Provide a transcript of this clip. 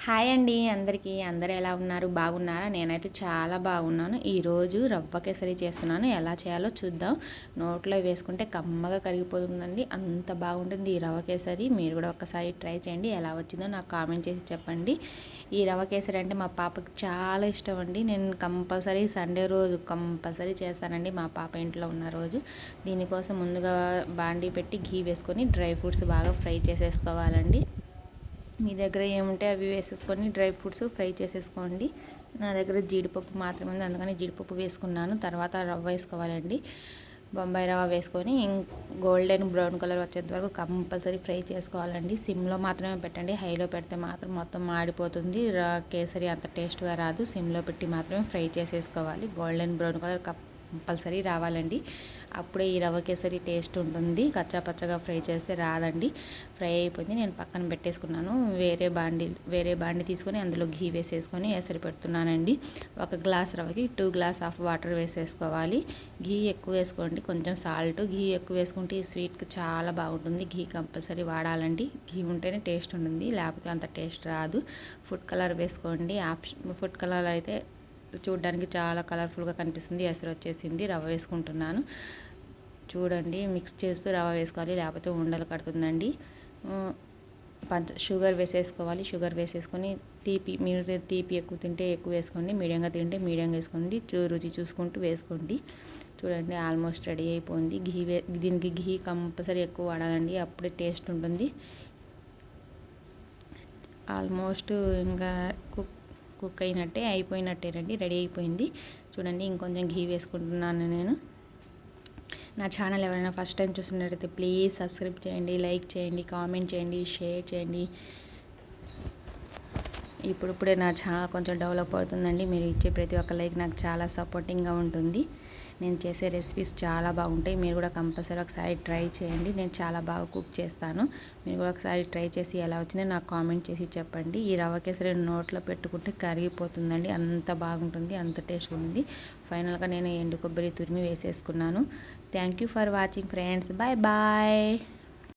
Hi అండి అందరికీ. అందరూ ఎలా ఉన్నారు? బాగున్నారా? నేనైతే చాలా బాగున్నాను. ఈరోజు రవ్వ కేసరి చేస్తున్నాను. ఎలా చేయాలో చూద్దాం. నోట్లో వేసుకుంటే కమ్మగా కరిగిపోతుందండి. అంత బాగుంటుంది ఈ రవ్వ కేసరి. మీరు కూడా ఒకసారి ట్రై చేయండి. ఎలా వచ్చిందో నాకు కామెంట్ చేసి చెప్పండి. ఈ రవ్వ కేసరి అంటే మా పాపకి చాలా ఇష్టం అండి. నేను కంపల్సరీ సండే రోజు కంపల్సరీ చేస్తానండి మా పాప ఇంట్లో ఉన్న రోజు. దీనికోసం ముందుగా బాండీ పెట్టి ఘీ వేసుకొని డ్రై ఫ్రూట్స్ బాగా ఫ్రై చేసేసుకోవాలండి. మీ దగ్గర ఏముంటే అవి వేసేసుకొని డ్రై ఫ్రూట్స్ ఫ్రై చేసేసుకోండి. నా దగ్గర జీడిపప్పు మాత్రమే ఉంది అందుకని జీడిపప్పు వేసుకున్నాను. తర్వాత రవ్వ వేసుకోవాలండి. బొంబాయి రవ్వ వేసుకొని గోల్డెన్ బ్రౌన్ కలర్ వచ్చేంత వరకు కంపల్సరీ ఫ్రై చేసుకోవాలండి. సిమ్లో మాత్రమే పెట్టండి. హైలో పెడితే మాత్రం మొత్తం మాడిపోతుంది. కేసరి అంత టేస్ట్గా రాదు. సిమ్లో పెట్టి మాత్రమే ఫ్రై చేసేసుకోవాలి. Golden brown colour cup compulsory రావాలండి. అప్పుడే ఈ రవ్వ కేసరి టేస్ట్ ఉంటుంది. కచ్చాపచ్చగా ఫ్రై చేస్తే రాదండి. ఫ్రై అయిపోయింది. నేను పక్కన పెట్టేసుకున్నాను. వేరే బాండి వేరే బాండి తీసుకొని అందులో ఘీ వేసేసుకొని ఎసరి పెడుతున్నానండి ఒక గ్లాస్ రవ్వకి టూ గ్లాస్ ఆఫ్ వాటర్ వేసేసుకోవాలి. ఘీ ఎక్కువ వేసుకోండి. కొంచెం సాల్ట్. ఘీ ఎక్కువ వేసుకుంటే ఈ స్వీట్కి చాలా బాగుంటుంది. ఘీ కంపల్సరీ వాడాలండి. ఘీ ఉంటేనే టేస్ట్ ఉంటుంది. లేకపోతే అంత టేస్ట్ రాదు. ఫుడ్ కలర్ వేసుకోండి. ఆప్షన్ ఫుడ్ కలర్ అయితే చూడడానికి చాలా కలర్ఫుల్గా కనిపిస్తుంది. ఎసరు వచ్చేసింది. రవ్వ వేసుకుంటున్నాను. చూడండి మిక్స్ చేస్తూ రవ్వ వేసుకోవాలి. లేకపోతే ఉండలు కడుతుందండి. పంచ షుగర్ వేసేసుకోవాలి. షుగర్ వేసేసుకొని తీపి మీరు తీపి ఎక్కువ తింటే ఎక్కువ వేసుకోండి. మీడియంగా తింటే మీడియంగా వేసుకోండి. రుచి చూసుకుంటూ వేసుకోండి. చూడండి ఆల్మోస్ట్ రెడీ అయిపోయింది. ఘీ వే దీనికి ఘీ కంపల్సరీ ఎక్కువ వాడాలండి. అప్పుడే టేస్ట్ ఉంటుంది. ఆల్మోస్ట్ ఇంకా కుక్ కుక్ అయినట్టే అయిపోయినట్టేనండి రెడీ అయిపోయింది. చూడండి ఇంకొంచెం ఘీ వేసుకుంటున్నాను నేను. నా ఛానల్ ఎవరైనా ఫస్ట్ టైం చూస్తున్నట్టయితే ప్లీజ్ సబ్స్క్రైబ్ చేయండి లైక్ చేయండి కామెంట్ చేయండి షేర్ చేయండి. ఇప్పుడిప్పుడే నా ఛానల్ కొంచెం డెవలప్ అవుతుందండి. మీరు ఇచ్చే ప్రతి ఒక్క లైక్ నాకు చాలా సపోర్టింగ్గా ఉంటుంది. నేను చేసే రెసిపీస్ చాలా బాగుంటాయి. మీరు కూడా కంపల్సరీ ఒకసారి ట్రై చేయండి. నేను చాలా బాగా కుక్ చేస్తాను. మీరు కూడా ఒకసారి ట్రై చేసి ఎలా వచ్చిందో నాకు కామెంట్ చేసి చెప్పండి. ఈ రవ్వ కేసరి నోట్లో పెట్టుకుంటే కరిగిపోతుందండి. అంత బాగుంటుంది అంత టేస్ట్ ఉంది. ఫైనల్గా నేను ఎండు కొబ్బరి తురిమి వేసేసుకున్నాను. Thank you for watching friends. Bye bye.